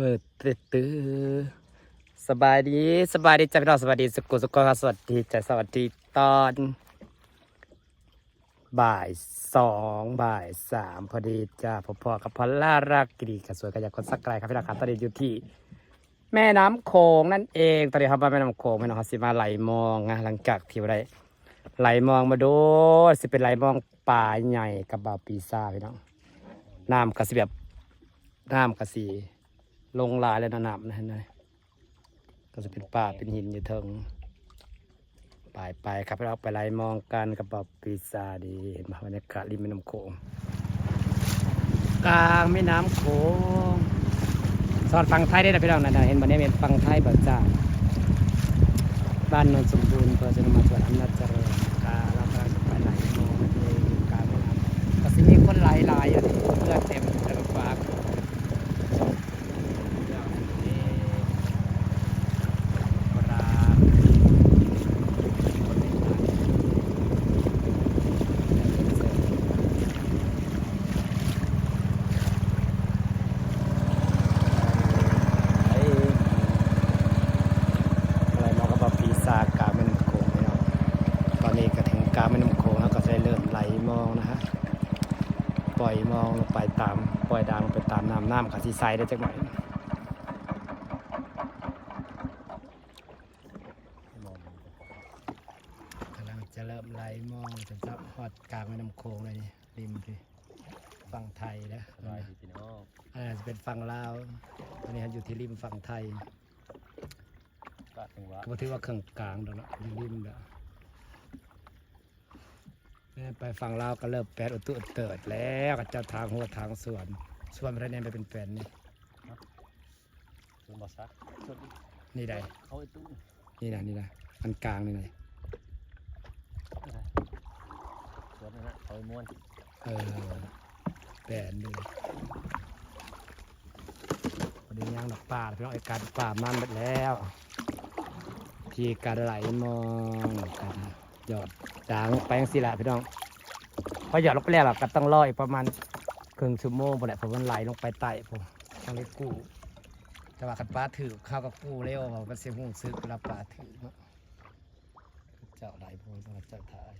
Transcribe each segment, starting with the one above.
เบิดตื้อตื้อสบายดีสบายดีจ้าพี่น้องสบายดีสกุลสกุลสวัสดีจ้าสวัสดีตอน บ่ายสองบ่ายสามพอดีจ้าพอพอกับพอลล่ารักกรีกับสวยกับยาคนสักไกลครับพี่น้องครับตอนนี้อยู่ที่ แม่น้ำโขงนั่นเองตอนนี้ครับว่าแม่น้ำโขงแม่น้องครับสิมาไหลมองนะหลังจากที่ว่าได้ไหลมองมาดูสิเป็นไหลมองป่าใหญ่กับบ่าวปีซาพี่น้องน้ำกระสีแบบน้ำกระสี ลงลายแล้วนะน้ำนะนไหมก็จะเป็นป่าเป็นหินอยู่เทิงไปไปครับเราไปไล่มองกันกับบ่าปีซาดีเห็นบรรยากาศริมแม่น้ำโขงกลางแม่น้ำโขงสอนฟังไทยได้นะพี่น้องนะเห็นวันนี้เป็นฟังไทยแบบจ้าบ้านนนสมบูรณ์เพื่อจะนมาสวนอำนาจเจริญกาเรากำลังจะไปไหลมองเองกาไม่นำก็สิมีคนหลายหลายๆอะเพื่อเต็มเต็มฟ้าโบราณคนในบ้านไอ้อะไรมองกับว่าปีศาจกาแม่น้ำโขงพี่น้องตอนนี้ ก็ถึงแม่น้ำโขงแล้วก็จะเริ่มไหลมองนะฮะปล่อยมองลงไปตามปล่อยดาวลงไปตามน้ำน้ำกับสีใสได้จักหน่อยกำลังจะเริ่มไหลมองจนจับฮอดกลางแม่น้ำโขงเลยนี่ริมพี่ฝั่งไทยนะสบายดีพี่น้องอันนั้นจะเป็นฝั่งลาวอันนี้อยู่ที่ริมฝั่งไทยก็ถือว่าเครื่องกลางแล้วนะริมแล้วเนี่ย ไปฝั่งลาวก็เริ่มแปดอุตุอุเติดแล้วก็เจ้าทางหัวทางสวนสวนอะไรเนี่ยไปเป็นแปลนนี่ส่วนบอสักส่วนนี่ใดเขาไอ้ตู้นี่นะนี่นะอันกลางนี่นะส่วนนั้นนะเขาไอ้ม้วนเออแปลนดูวันนี้ย่างดอกป่าพี่น้องไอ้การป่ามันหมดแล้ว ที่การไหลมองกันห ยอดจางไปยังสิละพี่น้องพอหยอดลงไปแล้วล่ะก็ต้องรออีกประมาณครึ่งชั่วโมงพอแหละเพราะมันไหลลงไปใต้ผมต้องเลยกู้แต่ว่าขันปลาถือข้าวกับกู้เร็วเพราะมันเสียหูซึกเวลาปลาถือเนาะเจ้าไหลพวกเจ้าถ่าย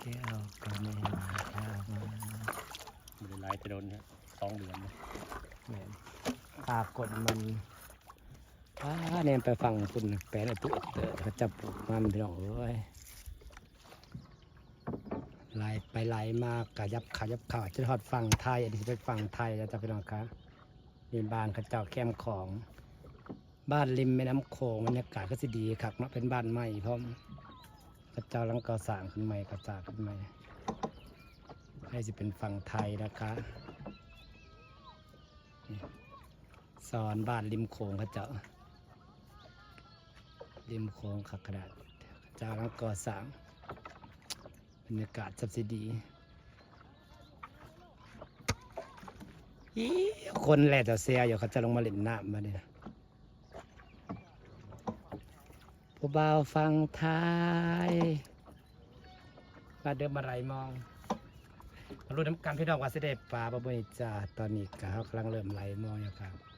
แก้วก็ไม่มาแก้วมามันเป็นลายไปโดนนะสองเดือนนะ แม่ปรากฏมันอ้าเนี่ยไปฟังคุณแปลนตุเตอเขาจะปลูกมันพี่น้องเอ้ยไหลไปไหลมากกะยับขายับขาจะทอดฟังไทยอันนี้จะไปฟังไทยแล้วจะพี่น้องครับนี่บ้านเขาเจ้าแคมของ บ้านริมแม่น้ำโขงบรรยากาศก็สิดีครับเนาะเป็นบ้านใหม่พร้อมพระเจ้าลังกอสางขึ้นใหม่กระจางขึ้นใหม่ให้สิเป็นฝั่งไทยนะคะนี่ สอนบ้านริมโขงพระเจ้าริมโขงขักกระดาษเจ้าลังก่อสร้างบรรยากาศสับสิดีอีคนแหละจะเสียอยู่เขาจะลงมาเล่นน้ำมาเนี่ยผู้บ่าวฟังไทยมาเดินมาไรมองรู้น้ำกันพี่น้องว่าเสด็จป่าบะบนิจาตอนนี้ก็เขากำลังเริ่มไหลมองอยู่ครับ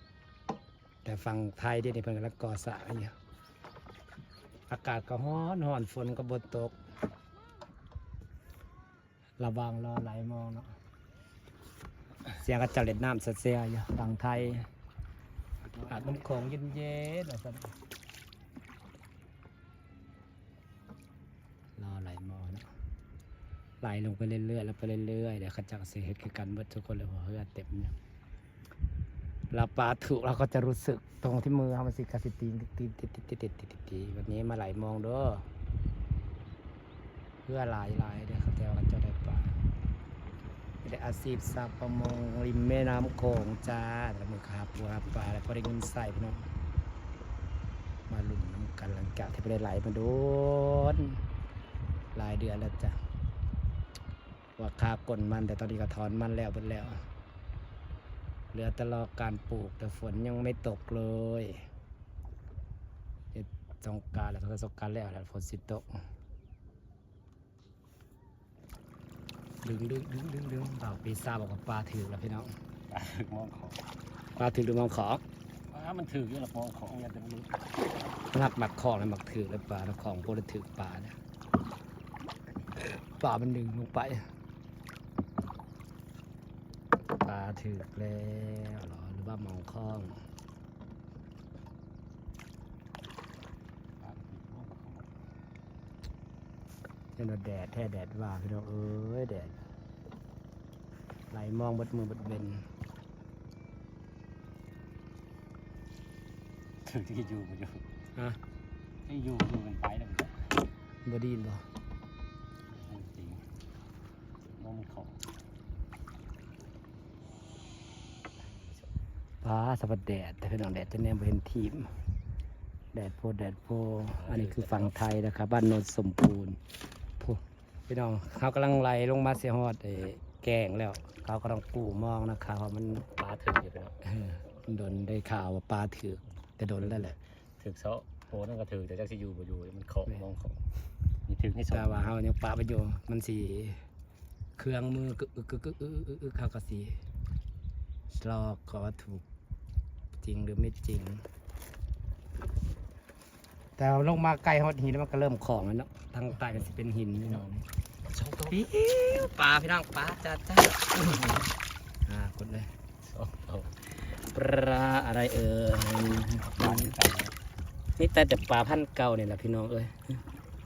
แต่ฟังไทยเดี๋ยวนี้เพิ่งกำลังก่อสร้างอยู่อากาศก็ร้อนร้อนฝนก็บนตก ระวังรอไหลมองเนาะเสียงกระเจาเล็ดน้ำเสียอยู่ฟังไทยอาบน้ำโขงเย็นๆว่าซั่นรอไหลมอเนาะไหลลงไปเรื่อยๆแล้วไปเรื่อยๆเดี๋ยวขาจะเสียเหตุคือกันเบิดทุกคนเลยเพราะเฮือเต็มเนี่ย เราปาถูกเราก็จะรู้สึกตรงที่มือเขามันสิกระสิตีนตีนติดติดติดติดติดติดติดวันนี้มาไหลมองเด้อเพื่อหลายหลายเดี๋ยวเขาจะเอากันจะได้ปลาได้อาชีพสาวประมงริมแม่น้ำโขงจ้าแต่มือขาปูหาปลาแล้วพอได้เงินใส่พี่น้องมาลุ่มน้ำกันหลังจากที่ไปได้ไหลมาโดนหลายเดือนแล้วจ้ะว่าคากลมันแต่ตอนนี้ก็ถอนมันแล้วหมดแล้ว เหลือแต่รอการปลูกแต่ฝนยังไม่ตกเลยสงการแล้วสงการแล้วแล้วฝนสิตก ดึงดึงดึงดึงดึงบ่าปีซาบอกว่าปลาถือแล้วพี่น้อง ปลาถึกมองของ ปลาถือหรือมองขอปลามันถึกอยู่หรอกมองของอย่าจะไม่รู้นักหมักของเลยหมักถือแล้วปลาแล้วของพวกนั้นถือปลาเนี่ย ปลามันดึงลงไปปลา ถือแล้วเหรอหรือว่ามองคล้องปลาถึกมองของเจ้าแดดแท้แดดว่าพี่น้องเอ้ยแดดไหลมองบดมือบดเบนถึกที่อยู่มาอยู่ฮะที่อยู่อยู่กันไปแล้วมันจะบดีนบ่ มันจริงมองของ ฟ้าสะบัดแดดแต่พี่น้องแดดจะแนมบ่เห็นทีม แดดโพดแดดโพอันนี้คือฝั่งไทยนะครับ บ้านโนนสมบูรณ์พูพี่น้องเขากำลังไหลลงมาเสียหอดไอ้แกงแล้ว เขากำลังปูมองนะครับว่ามันปลาถึกอยู่ไปแล้วเออมันโดนได้ข่าวว่าปลาถือกแต่โดนแล้วแหละถึกเซาะโอ้นั่นก็ถึกแต่จักสิอยู่บ่อยู่มันของมองของนี่ถึกนี่สอแต่งว่าเขายังปลาไปอยู่มันสีเครื่องมือกึกกึกกึกกึกกึกกึกกึกเขาก็สีลอกก็ว่าถูก จริงหรือไม่จริง แต่ลงมาใกล้ฮอดหินแล้วมันก็เริ่มของแล้วเนาะทางใต้มันสิเป็นหินพี่น้องสองตัวปิ้วปลาพี่น้องปลาจ้าจ้าอ่ากดเลยสองตัวปลาอะไรเอ่ยปลาที่ตายแล้วนี่แต่แต่ปลาพันธุ์เก่าเนี่ยแหละพี่น้องเอ้ย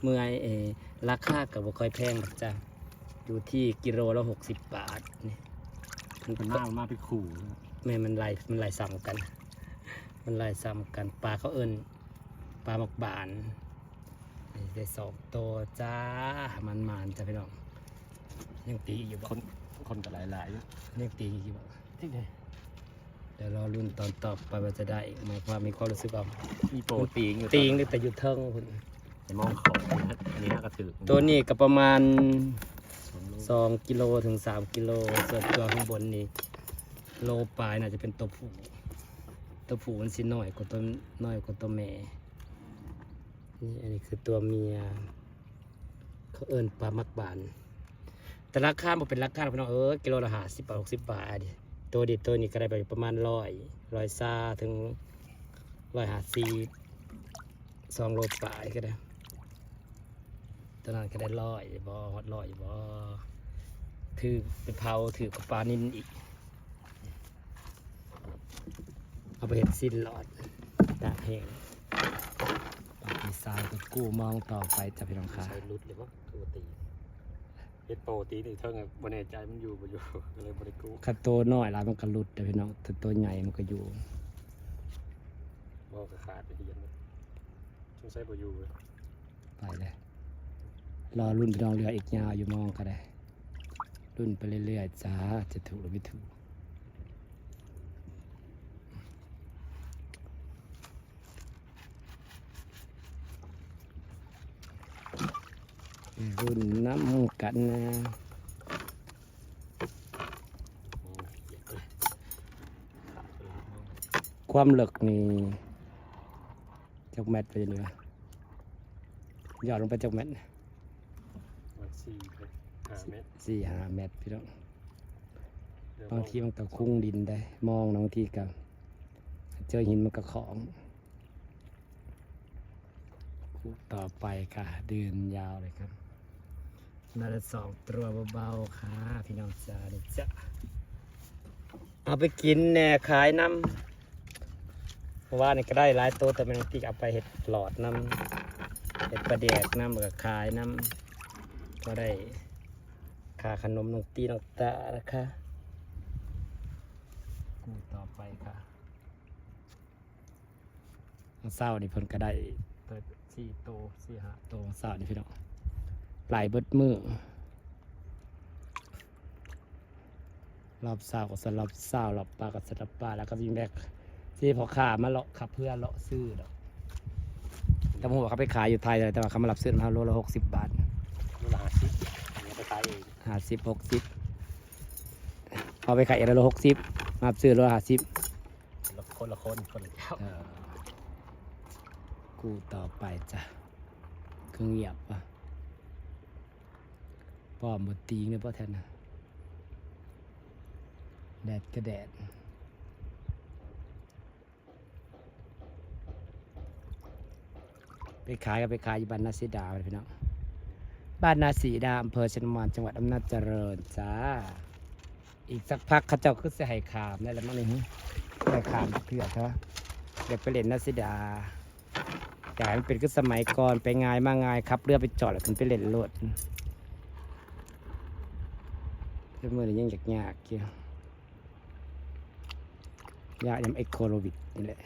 เมื่อยเออราคากับบ่ค่อยแพงหรอกจ้าอยู่ที่กิโลละหกสิบบาทนี่มันมันก็มามาไปขู่แม่มันไล่มันไล่ซ้ำกัน มันไล่ซ้ำกันปลาเขาเอิ้นปลาหมกบานนี่ได้สองตัวจ้ามันมานๆจ้าพี่น้องยังตีอยู่บ่คนคนก็หลายๆอยู่ยังตีอยู่บ่จริงเลยเดี๋ยวรอรุ่นตอนต่อไปว่าจะได้อีกไหมความมีความรู้สึกเอามีโปรตีนอยู่ตีงนี่แต่อยู่เทิงคุณในมองของอันนี้น่าก็ถือตัวนี้ก็ประมาณสองลูก2กิโลถึง3กิโลส่วนตัวข้างบนนี่โลปลายน่าจะเป็นตัวผู้ ตัวผู้มันสิน้อยกว่าตัวน้อยกว่าตัวแม่ นี่อันนี้คือตัวเมีย เขาเอิ้นปลามักบาน แต่ราคามันเป็นราคาพี่น้องเออกิโลละห้าสิบบาทหกสิบบาทตัวดิบตัวนี้ก็ได้ไปประมาณร้อยร้อยซาถึงร้อยห้าสิบสองโลปลายก็ได้ตัวนั้นก็ได้ร้อยบ่ฮอดร้อยบ่ถือไปเผาถือกับปลานินอีก เอาไปเห็ดสิ้นหลอดตากแห้งปลาปีศาจก็กู้มองต่อไปจะพี่น้องค่ะใช้รุดเลยมั้งตัวตีเฮ็ดโปรตีนอีกเท่าไงบนแน่ใจมันอยู่บ่อยู่ก็เลยบริกูคันตัวน้อยหลายมันก็หลุดแต่พี่น้องแต่ตัวใหญ่มันก็อยู่บอกก็ขาดไปเฮียนเลยสงสัยบ่อยู่เลยไปเลยรอรุ่นพี่น้องเรืออีกยาวอยู่มองก็ได้ รุ่นไปเรื่อยๆจ้าจะถูกหรือไม่ถูก รุ่นน้ำกันนะโอ้ยเหี้ยเลยขาดไปเลยมองความเหลึกนี่จากแมตรไปเหนือหยอดลงไปจากแมตรมันสี่เลยห้าเมตรสี่ห้าเมตรพี่น้องเดี๋ยวบางทีมันก็คุ้งดินได้ มองบางทีก็เจอหินมันก็ของคู่ต่อไปค่ะเดินยาวเลยครับ น่าจะสองตัวเบาๆค่ะ พี่น้องจ้าเดี๋ยวจะเอาไปกินแน่ขายน้ำเพราะว่านี่ก็ได้หลายตัวแต่บางทีเอาไปเห็ดหลอดน้ำเห็ดปลาแดกน้ำแล้วก็ขายน้ำก็ได้ค่าขนมน้องตีน้องตานะคะกูต่อไปค่ะเศร้านี่เพิ่นก็ได้เปิดสี่โตสี่ห้าโตเศร้านี่พี่น้อง หลายเบิดมือรอบเศร้าก็สลับเศร้ารอบปลาก็สลับปลาแล้วก็ยิงแบกที่พอขามาเลาะขับเพื่อเลาะซื้อดอกแต่ผมบอกเขาไปขายอยู่ไทยเลยแต่ว่าเขามารับซื้อมาโลละหกสิบบาทลูกละห้าสิบอันนี้ไปขายเองห้าสิบหกสิบเอาไปขายเอละหกสิบมารับซื้อโลละห้าสิบคนละคนคนละแก้วเอ่อกูต่อไปจ้ะคือเงียบปะ ป้อมบดตีงเนี่ยพ่อแทนนะแดดก็แดดไปขายก็ไปขายอยู่บ้านนาสีดาพี่น้องบ้านนาสีดาอำเภอชนมานจังหวัดอำนาจเจริญจ้า อีกสักพักเขาเจ้าคือจะให้ขามได้แล้วมั้งนี่ฮึให้ขามเพื่อเถอะเด็กไปเล่นนาสีดาอยากให้มันเป็นก็สมัยก่อนไปง่ายมากง่ายครับเรือไปจอดแล้วขึ้นไปเล่นรถ เรื่องมือยังยากๆเกี่ยวยากยังไอโคโลวิดนี่แหละ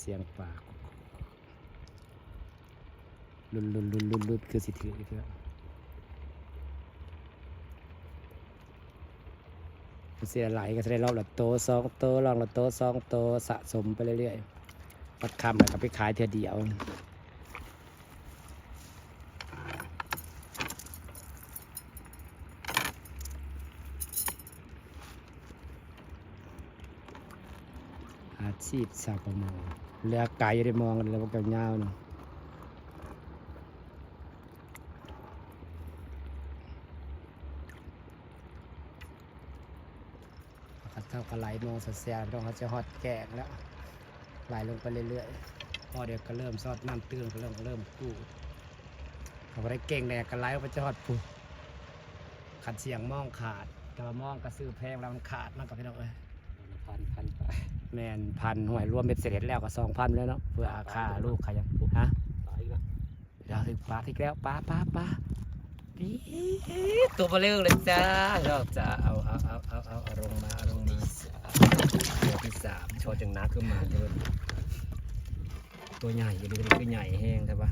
เสียงปากลุนลุนลุนลุนลุนคือสิถือเพื่อเสียไหลก็จะได้รอบละโตสองโตลองละโตสองโตสะสมไปเรื่อยๆปัดคำแล้วก็ไปขายเท่อเดียว อาชีพสาวประมงเรือไก่ได้มองกันแล้วก็ยาวเนาะเขาเท่ากับไหลมองเสียๆต้องเขาจะฮอดแกงแล้วไหลลงไปเรื่อยๆพอเดี๋ยวก็เริ่มซอดน้ำตื้นก็เริ่มก็เริ่มกู้เขาได้เก่งแน่ก็ไหลออกไปจะฮอดปุ๊ขัดเสียงมองขาดแต่ว่ามองก็ซื้อแพงแล้วมันขาดมากกว่าพี่น้องเอ้ยพันพันไป แมนพันหวยรวมเป็นเสร็จแล้วก็สองพันแล้วเนาะเพื่อค่าลูกค่าหยังฮะตายอีกแล้วเราถึงปลาที่แล้วปลาปลาปลาปี๊ดตัวเบลอเลยจ้าเราจะเอาเอาเอาเอาเอาเอาลงมาเอาลงมาตัวที่สามโชว์จังนักขึ้นมาเลยตัวใหญ่อยู่ดีคือใหญ่แห้งใช่ปะ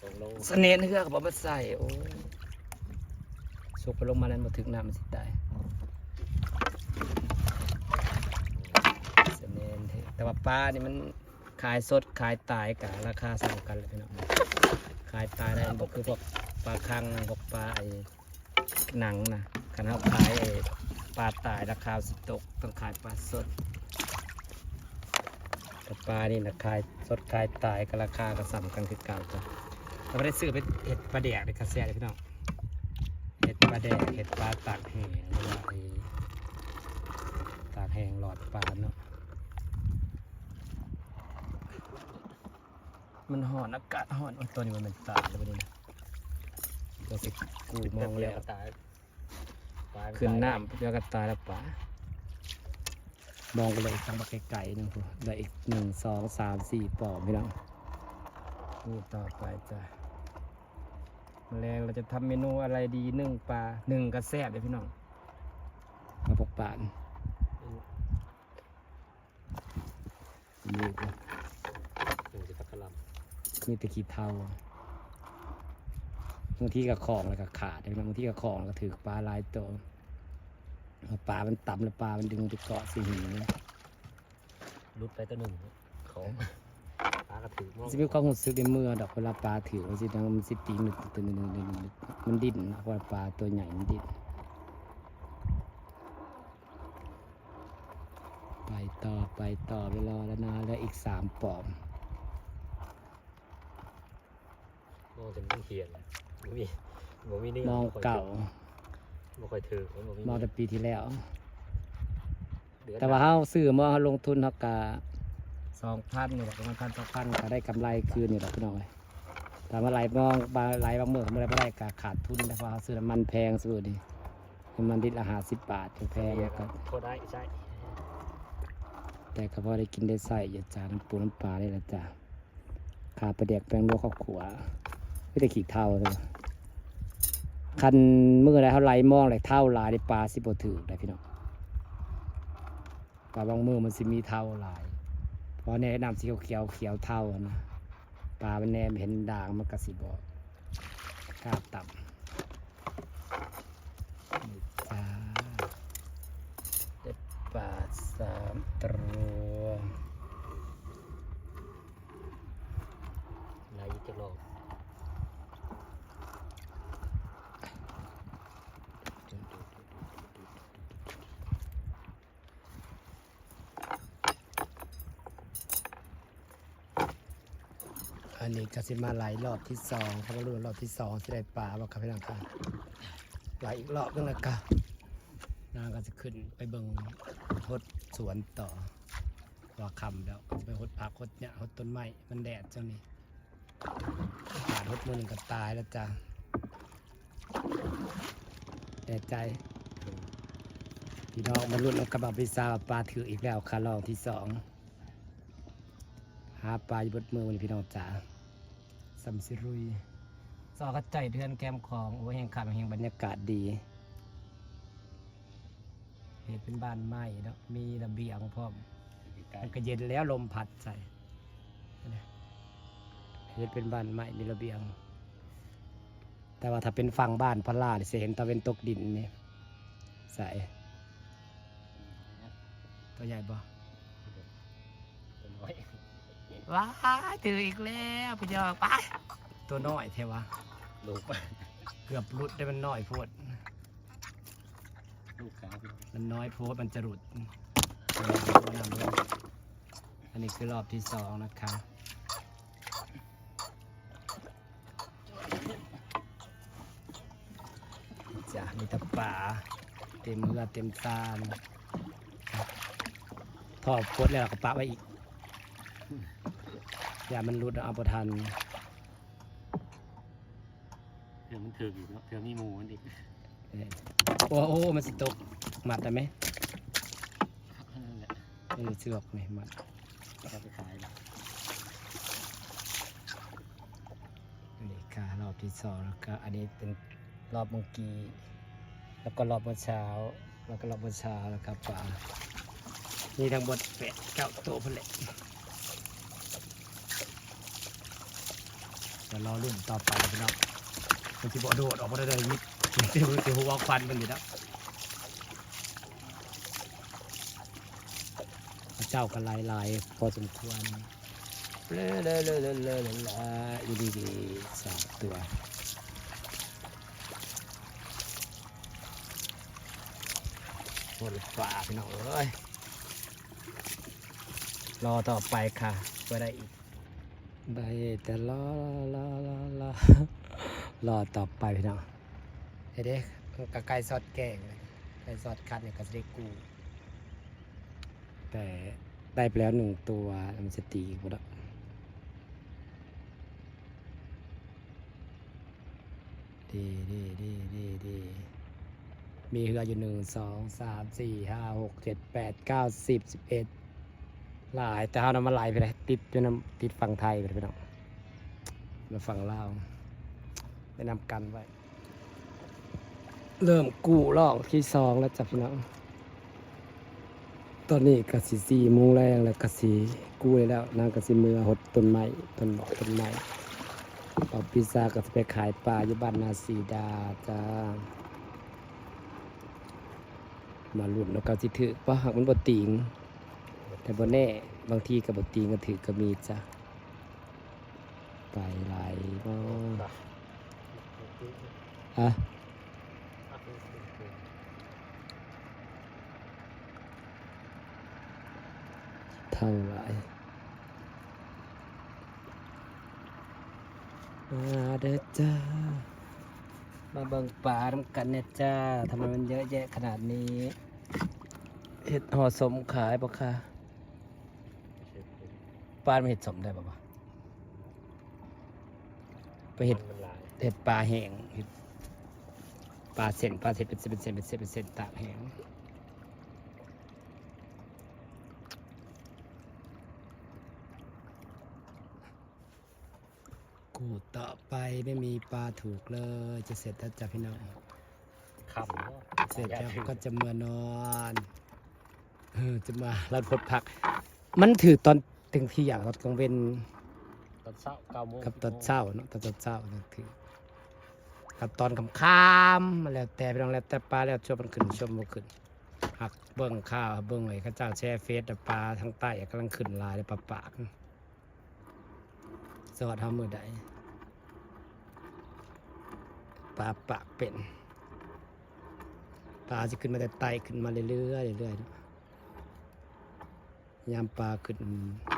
สองโลเสน่ห์เฮือกบอกมาใส่โอ้สุกไปลงมาแล้วมาถึงน้ำมันสิได้เสน่ห์เท่ แต่ว่าปลานี่มันขายสดขายตายกับราคาสั่งกันเลยพี่น้องขายปลาได้บอกคือพวกปลาคังพวกปลาไอ้หนังนะคันเขาขายไอ้ปลาตายราคาสิตกต้องขายปลาสดแต่ปลานี่นะขายสดขายตายกับราคาก็สัมกันคือเก่าจ้ะเราไม่ได้ซื้อไปเห็ดปลาแดกในคาเซ่เลยพี่น้องเห็ดปลาแดกเห็ดปลาตากแห้งหรือว่าไอ้ตากแห้งหลอดปลาเนาะ มันหอนอากาศหอนโอ้ยตัวนี้มันเป็นตายแล้ววันนี้นะตัวสิกูมองแล้วตายตายขึ้นน้ำเดี๋ยวก็ตายแล้วป๋ามองไปเลยตั้งมาไกลๆหนึงพูได้อีกหนึ่งสองสามสี่ปอมพี่น้องนี่ต่อไปจ้ะแมลงเราจะทำเมนูอะไรดีนึ่งปลาหนึ่งกระแซบเลยพี่น้องมาพกปานนี่ หนึ่งสิบพักกะหล มีแตะขี้เทาบางทีก็ของแล้วก็ขาดบางทีก็ของแล้วก็ถือปลาหลายตัวเอาปลา มันต่ำแล้วปลา มันดึงไปเกาะสิหินำรุดไปตัวหนึ่งของปลากระถือมองสิมีความรู้สึกในมือดอกเวลาปลาถือมันสิดังมันสิตีหนึดตัวนึงมันดิ้นนะเพราะว่าปลาตัวใหญ่มันดิ้นไปต่อไปต่อไปรอแล้วนะแล้วอีกสามปอม มองจนมันเขียนบ่มีบ่มีนี่มองเก่าบ่ค่อยถือบ่มีมองแต่ปีที่แล้วเดือนแต่ว่าเขาซื้อมาเขาลงทุนเขากะสองพันนี่แหละประมาณพันสองพันก็ได้กำไรคืนนี่แหละพี่น้องเลยแต่ว่าไหลมองบางไหลบางเมื่อเขาไม่ได้ไม่ได้กะขาดทุนแต่ว่าเขาซื้อน้ำมันแพงสุดดิน้ำมันดิบละห้าสิบบาทแพงเดียวก็โทษได้ใช่แต่ก็พอได้กินได้ใส่อย่าจาน้ำปูน้ำปลาได้ละจ้ะขาประเดียกแปลงโลกครอบครัว ไม่ได้ขีดเท่าเลยคันมือไรเขาไหลมองไหลเท่าลายในปลาสิบถือได้พี่น้องปลาบางมือมันสิมีเท่าลายเพราะแนะนำสีเขียวเขียวเท่านะปลามันแนมเห็นด่างมันกระสิบอกกล้าต่ำนี่จ้าเด็ดปลาสามตัว ไหลจะลอง นี้ก็สิมาไหลรอบที่สองเขาก็รู้ว่ารอบที่สองสิได้ปลาบ่ครับพี่น้องครับไหลอีกรอบนึงแล้วก็นางก็จะขึ้นไปเบิ่งหดสวนต่อว่าคำแล้วไปหดผักหดเนี่ยหดต้นไม้มันแดดเจ้านี่ขาดหดมือหนึ่งก็ตายแล้วจ้ะแดดใจพี่น้องมาลุ้นเอากระบะพิซซ่าปลาถืออีกแล้วคารอบที่สองหาปลาอยู่บนมือวันนี้พี่น้องจ๋า สัมสิรุยซอกระใจเดือนแกมของโอ้ยแห่งขับแห่งบรรยากาศดีเห็นเป็นบ้านไม้เนาะมีระเบียงพร้อมใกล้มันก็เย็นแล้วลมพัดใส่นะเห็นเป็นบ้านไม้มีระเบียง แต่ว่าถ้าเป็นฝั่งบ้านพระลาเนี่ยจะเห็นตะเวนตกดินนี่ใส่ตัวใหญ่บ่ต้นไม้ ว้ายถืออีกแล้วพี่ยอกไปตัวน้อยเทวะลูกเกือบหลุดได้มันน้อยโพดลูกขาพี่มันน้อยโพดมันจะหลุดเอาน้ำลงอันนี้คือรอบที่สองนะคะจ้ะมีแตะป่าเต็มเรือเต็มตามทอดโพดแล้วเราก็ปะไว้อีก อย่ามันหลุดเอาประทันเดี๋ยวมันถืออยู่เนาะเดี๋ยวมีหมูมันอีกเออโอ้โหมันสิตกมัดได้ไหมนั่นแหละเออเสือกไหมมัดเอาไปขายละอันนี้ค่ะรอบที่สองแล้วก็อันนี้เป็นรอบเมื่อกี้แล้วก็รอบเมื่อเช้า แล้วก็รอบเมื่อเช้าแล้วครับป่ามีทั้งหมดแปดเก้าตัวพุ่นแหละ เดี๋ยวรอรุ่นต่อไปพี่น้องมันจะบอกโดดออกมาได้เลยมิดเดี๋ยวเดี๋ยวหัวควันมันอยู่แล้วเจ้าก็ลายลายๆพอสมควรเลอะเลอะเลอะเลอะเลอะเลอะเลอะอีดีดีสามตัวบนฝ่าพี่น้องเอ้ยรอต่อไปค่ะว่าได้อีก ได้แต่รอรอรอรอรอต่อไปพี่น้องเฮ้ยเด็กกะไก่ซอดแกงเลยไก่ซอดคัดเนี่ยก็จะได้กู แต่ได้ไปแล้วหนึ่งตัวมันจะตีอีกหมดอะดีดีดีดีดีมีเรืออยู่หนึ่งสองสามสี่ห้าหกเจ็ดแปดเก้าสิบสิบเอ็ด หลายแต่เอาน้ำมาไหลไปเลยติดจนน้ำติดฝั่งไทยไปเลยพี่น้องมาฝั่งลาวได้นำกันไว้ เริ่มกู้ลอกที่สองแล้วจ้ะพี่น้องตอนนี้กสิสี่โมงแรงแล้วกสิกู้ได้แล้วนางกสิมือหดต้นไม้ต้นหมอกต้นไม้เอาพิซซ่าก็จะไปขายปลาอยู่บ้านนาสีดาจ้ามาลุ่นแล้วก็สิถือว่าหากมันบ่ติง แต่บ่แน่บางทีก็บ่ติงก็ถือก็มีจ้ะไปไหลบ่ฮะเท่าไหรมาเด้อจ้า มาเบิ่งปลาทำกันเนี่ยจ้าทำไมมันเยอะแยะขนาดนี้ เห็ดห่อสมขายปะคะ ปลาไม่เห็ดสมได้ปะวะไปเห็ดมันหลายเห็ดปลาแห้งเห็ดปลาเส้นปลาเส้นเป็นเส้นเป็นเส้นเป็นเส้นเป็นเส้นตากแห้งกูต่อไปไม่มีปลาถูกเลย จะเสร็จแล้วจ้ะพี่น้องคำเนาะเสร็จแล้วก็จะมานอนเออจะมาเราพดพัก มันถือตอน ถึงที่อย่างตอนกลางเวนตอนเช้าเก้าโมงกับตอนเช้าเนาะตอนตอนเช้านั่นถือกับตอนคำค่ำมาแล้วแต่พี่น้องแล้วแต่ปลาแล้วชมมันขึ้นชมมันขึ้นหักเบิ้งข้าวเบิ้งไอ้ข้าเจ้าแช่เฟสแต่ปลาทางใต้กำลังขึ้นหลายเลยปลาปากสวัสดีมือใดปลาปากเป็นปลาจะขึ้นมาแต่ไตขึ้นมาเรื่อยๆเรื่อยๆเนาะยามปลาขึ้นแ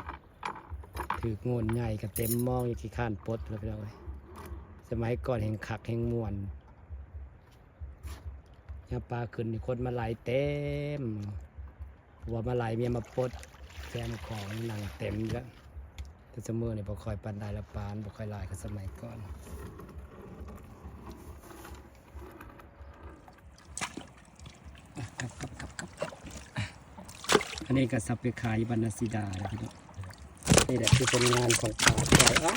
ถือโงนใหญ่กับเต็มมองอยู่ที่ข้านปดแล้วพี่น้องเอ้ยสมัยก่อนแห่งขักแห่งมวนยาปลาขึ้นนี่คนมาไหลเต็มหัวมาไหลเมียมาปดแกมของหนังเต็มแล้วแต่สมอนี่บ่ค่อยปันได้ละปานบ่ค่อยลายกับสมัยก่อนอันนี้ก็สับไปขายบรรณสีดาแล้วพี่น้อง นี่แหละคือผลงานของป่าไก่อ้า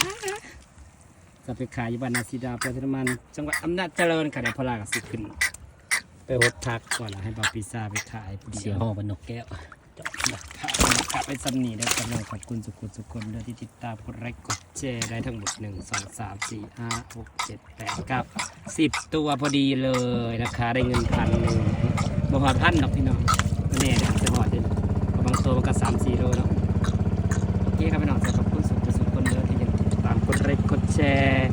สับไปขายบรรณสีดาประเทศมันจังหวัดอำนาจเจริญค่ะเดี๋ยวพลากับสิขึ้น ไปหดพักก่อนแล้วให้บาปิซาไปขายผู้เสีเดียยวห่อบนนกแก้วกลับไปสำนีได้กำลังขอบคุณสุขุสุขคนด้วยที่ติดตามกดไลค์กดแชร์ได้ทั้งหมดหนึ่งสองสามสี่ห้าหกเจ็ดแปดเก้าสิบตัวพอดีเลยนะคะ ได้เงินพันหนึ่งบ่พอพันดอกพี่น้องก็แน่เดี๋ยวจะหอดเด่นบางตัวมันก็สามสี่โลเนาะโอ เคครับพี่น้องขอบคุณสุขุสุดคนเด้อที่ยังติดตามกดไลค์กดแชร์